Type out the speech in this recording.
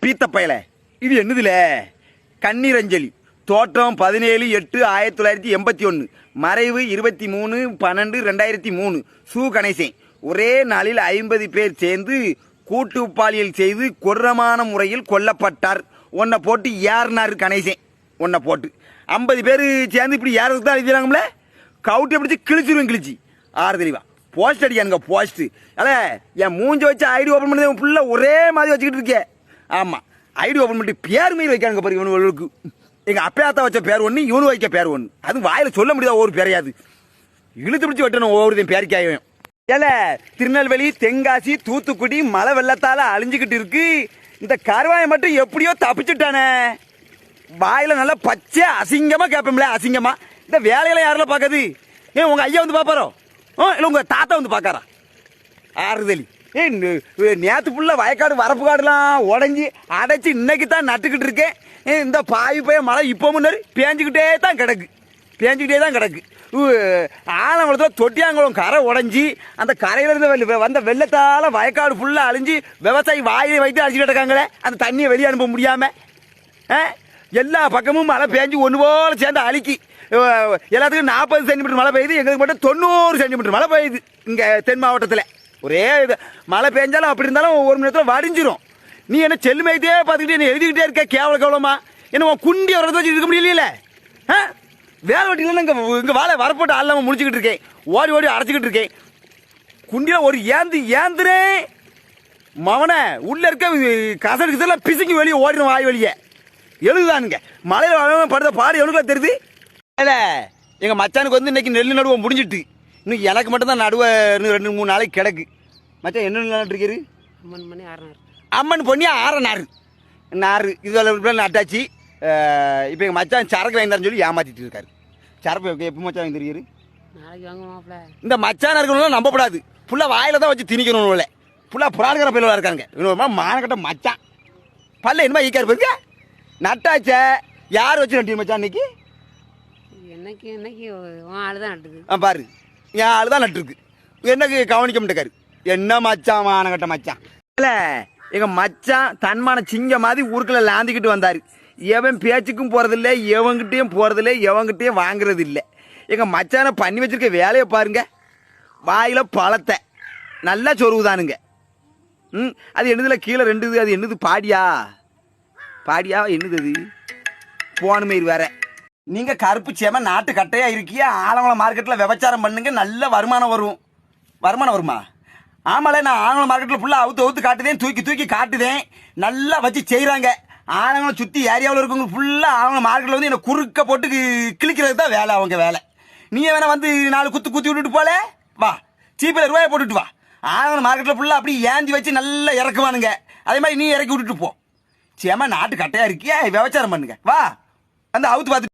பீத்த பயல இது என்னதுல? கண்ணீரஞ்சலி தோற்றம் பதினேழு எட்டு ஆயிரத்தி தொள்ளாயிரத்தி எண்பத்தி ஒன்று மறைவு இருபத்தி மூணு பன்னெண்டு ரெண்டாயிரத்தி மூணு. சு. கணேசன். ஒரே நாளில் ஐம்பது பேர் சேர்ந்து கூட்டு பாலியல் செய்து கொடூரமான முறையில் கொல்லப்பட்டார். உன்னை போட்டு ஏறினார் கணேசன். உன்னை போட்டு. ஐம்பது பேர் சேர்ந்து இப்படி ஏறதுக்கு தான் எழுதிறாங்களே கவுட்டை பிடிச்சி கிழிச்சிருவேன் கிழிச்சி. ஆறு தெளிவா. போஸ்ட் அடிக்கானுங்க போஸ்ட்டு அல்ல என் மூஞ்ச வச்சு ஐடி ஓப்பன் பண்ணி ஃபுல்லாக ஒரே மாதிரி வச்சுக்கிட்டு இருக்கேன் ஆமாம் ஐடி ஓப்பன் பண்ணிட்டு பேர் மீறி வைக்கானுங்க பாரு இவனுக்கு. எங்கள் அப்பையாத்தா வச்ச பேர் ஒன்று இவனு வைக்க பேர் ஒன்று அது வாயில் சொல்ல முடியாத ஒவ்வொரு பேரையாது. இழுத்து பிடிச்சி வெட்டணும் ஒவ்வொருத்தையும் பேரிக்காயும். ஏல திருநெல்வேலி தென்காசி தூத்துக்குடி மழை வெள்ளத்தால் அழிஞ்சுக்கிட்டு இருக்கு. இந்த கருவாயை மட்டும் எப்படியோ தப்பிச்சுட்டானே. வாயில் நல்லா பச்சை அசிங்கமாக கேட்போம்ல அசிங்கமாக இந்த வேலையெல்லாம் யாரெல்லாம் பார்க்காது? ஏன் உங்கள் ஐயா வந்து பார்ப்பாரோ? ஆ இல்லை உங்கள் தாத்தா வந்து பார்க்காரா? ஆறுதலி. ஏ நேற்று ஃபுல்லாக வயக்காடு வரப்பு காடுலாம் உடஞ்சி அடைச்சி இன்னைக்கு தான் நட்டுக்கிட்டு இருக்கேன். இந்த பாய் போய் மழை இப்போ முன்னாடி பேஞ்சுக்கிட்டே தான் கிடக்கு. பேஞ்சுக்கிட்டே தான் கிடக்கு. ஆலங்குளத்தில் தொட்டியாங்குளம் கரை உடஞ்சி அந்த கரையிலிருந்து வந்த வெள்ளத்தால் வயக்காடு ஃபுல்லாக அழிஞ்சு விவசாயி வாயிலை வைத்து அழிச்சிட்டு இருக்காங்களே அந்த தண்ணியை வெளியே அனுப்ப முடியாமல் ஆ? எல்லா பக்கமும் மழை பேஞ்சு ஒன்று போல் சேர்ந்து அழுக்கி. எல்லாத்துக்கும் நாற்பது சென்டிமீட்டர் மழை பெய்யுது எங்களுக்கு மட்டும் தொண்ணூறு சென்டிமீட்டர் மழை பெய்யுது இங்கே தென் மாவட்டத்தில். ஒரே இது. மழை பெஞ்சாலும் அப்படி இருந்தாலும் ஒரு மணி நேரத்தில் வடிஞ்சிரும். நீ என்ன செல்லுமைத்தே பார்த்துக்கிட்டு என்ன எழுதிக்கிட்டே இருக்க கேவல கேவலமா? என்ன உன் குண்டி வரத வச்சு இருக்க முடியல ஆ? வேலை வெட்டில இங்கே இங்கே வாழை வரப்போட்டு இல்லாமல் முடிச்சுக்கிட்டு இருக்கேன். ஓடி ஓடி அடைச்சிக்கிட்டு இருக்கேன். குண்டியில் ஒரு ஏந்து ஏந்துனே மவனை உள்ளே இருக்க கசடு இதெல்லாம் பிசுங்கி வெளியே ஓடிடும் வாய் வெளியே எழுதுதானுங்க. மலையில் படுத்த பாடு எவ்வளோ தெரியுது? இல்லை எங்கள் மச்சானுக்கு வந்து இன்னைக்கு நெல் நடுவோம் முடிஞ்சிட்டு. இன்னும் எனக்கு மட்டும்தான் நடுவை இன்னும் ரெண்டு மூணு நாளைக்கு கிடக்கு. மச்சான் என்ன நட்டுருக்காரு அம்மன் மணி ஆறுனார். அம்மன் பொண்ணி ஆற நாறு. இதில் நட்டாச்சு இப்போ எங்கள் மச்சான் சரக்கு வாங்கிட்டாருன்னு சொல்லி ஏமாத்திட்டு இருக்காரு. சரக்கு எப்போ மச்சான் வாங்கி தெரியுது நாளைக்கு வாங்க மாப்பிள்ள. இந்த மச்சான இருக்கணும் நம்பப்படாது. ஃபுல்லாக வாயில தான் வச்சு திணிக்கணும் இல்லை ஃபுல்லாக புறாடுகிற பயில இருக்காங்க இன்னொரு மானக்கட்ட மச்சான். பல்ல என்னமா ஈக்காரு பாருங்க. நட்டாச்சே யார் வச்சு நட்டி மச்சான் இன்னைக்கு? என்னைக்கு என்னைக்கு ஆள் தான் நட்டுது. ஆ பாரு. என் ஆள் தான் நட்டுருக்கு என்னக்கு கவனிக்க மாட்டேக்காரு. என்ன மச்சான் மானகட்ட மச்சான்? இல்லை எங்கள் மச்சான் தன்மான சிங்க மாதிரி ஊருக்குள்ளே லாந்திக்கிட்டு வந்தார். எவன் பேச்சுக்கும் போகிறதில்ல எவன்கிட்டயும் போகிறதில்ல எவன்கிட்டயும் வாங்குறது இல்லை எங்கள் மச்சானை பண்ணி வச்சிருக்க வேலையை பாருங்க. வாயில் பழத்தை. நல்லா சொருவுதானுங்க ம் அது என்னதில் கீழே ரெண்டுது அது என்னது பாடியா? பாடியா என்னது அது? போன மாரி வேற. நீங்க கருப்பு சேம நாட்டு கட்டையா இருக்கியா? ஆலங்குளம் மார்க்கெட்ல விபச்சாரம் பண்ணுங்க நல்ல வருமானம் வரும். வருமானம் வருமா? ஆமால நான் ஆலங்குளம் மார்க்கெட்ல ஃபுல்லா அவுத்து அவுத்து காட்டுதேன் தூக்கி தூக்கி காட்டுதேன். நல்லா வச்சு செய்கிறாங்க ஆலங்குளம் சுத்தி ஏரியாவில் இருக்கவங்க ஃபுல்லா ஆலங்குளம் மார்க்கெட்ல வந்து என்ன குறுக்க போட்டு கிழிக்கிறது தான் வேலை அவங்க வேலை. நீ வேணா வந்து நாலு குத்து குத்தி விட்டுட்டு போல? வா சீப்பில் ரூபாயை போட்டுட்டு வா. ஆலங்குளம் மார்க்கெட்ல ஃபுல்லா அப்படி ஏந்தி வச்சு நல்லா இறக்குவானுங்க. அதே மாதிரி நீ இறக்கி விட்டுட்டு போ. சேமா நாட்டு கட்டையா இருக்கியா? விவச்சாரம் பண்ணுங்க. வா வந்து அவுத்து பார்த்து